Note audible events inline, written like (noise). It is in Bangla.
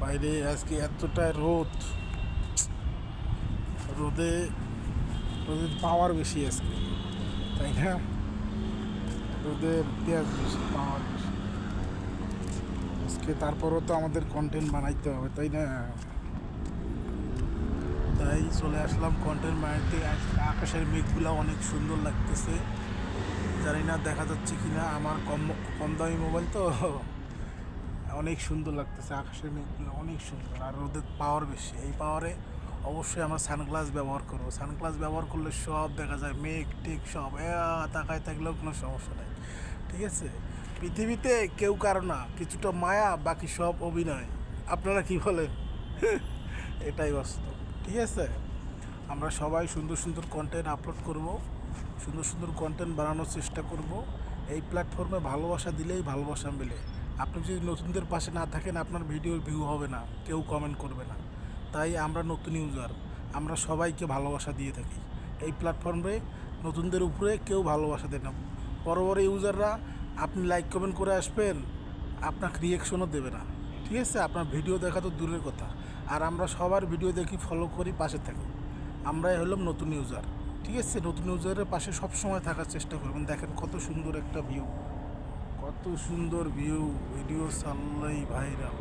বাইরে আজকে এতটা রোদ। রোদে রোদের পাওয়ার বেশি আজকে, তাই না? রোদের পেঁয়াজ বেশি পাওয়ার বেশি। আজকে তারপরও তো আমাদের কন্টেন্ট বানাইতে হবে, তাই না? তাই চলে আসলাম কন্টেন্ট বানাইতে। আকাশের মেঘগুলো অনেক সুন্দর লাগতেছে। জানি না দেখা যাচ্ছে কি না আমার কম কম দামি মোবাইল তো। অনেক সুন্দর লাগতেছে, আকাশের মেঘগুলো অনেক সুন্দর আর রোদের পাওয়ার বেশি। এই পাওয়ারে অবশ্যই আমরা সানগ্লাস ব্যবহার করব। সানগ্লাস ব্যবহার করলে সব দেখা যায়, মেঘ, টেক সব তাকায় থাকলেও কোনো সমস্যা নেই। ঠিক আছে? পৃথিবীতে কেউ কারও না, কিছুটা মায়া, বাকি সব অভিনয়। আপনারা কি বলেন? (laughs) এটাই বাস্তব। ঠিক আছে? আমরা সবাই সুন্দর সুন্দর কন্টেন্ট আপলোড করব, সুন্দর সুন্দর কন্টেন্ট বানানোর চেষ্টা করব। এই প্ল্যাটফর্মে ভালোবাসা দিলেই ভালোবাসা মেলে। আপনি যদি নতুনদের পাশে না থাকেন, আপনার ভিডিওর ভিউ হবে না, কেউ কমেন্ট করবে না। তাই আমরা নতুন ইউজার আমরা সবাইকে ভালোবাসা দিয়ে থাকি। এই প্ল্যাটফর্মে নতুনদের উপরে কেউ ভালোবাসা দেয় না। বড় বড় ইউজাররা আপনি লাইক কমেন্ট করে আসবেন, আপনাকে রিয়েকশনও দেবে না। ঠিক আছে? আপনার ভিডিও দেখা তো দূরের কথা। আর আমরা সবার ভিডিও দেখি ফলো করি, পাশে থাকি। আমরাই হলাম নতুন ইউজার ঠিক আছে? নতুন ইউজারের পাশে সবসময় থাকার চেষ্টা করবেন। দেখেন কত সুন্দর একটা ভিউ কত সুন্দর ভিউ ভিডিও সাল্লাই ভাইরাল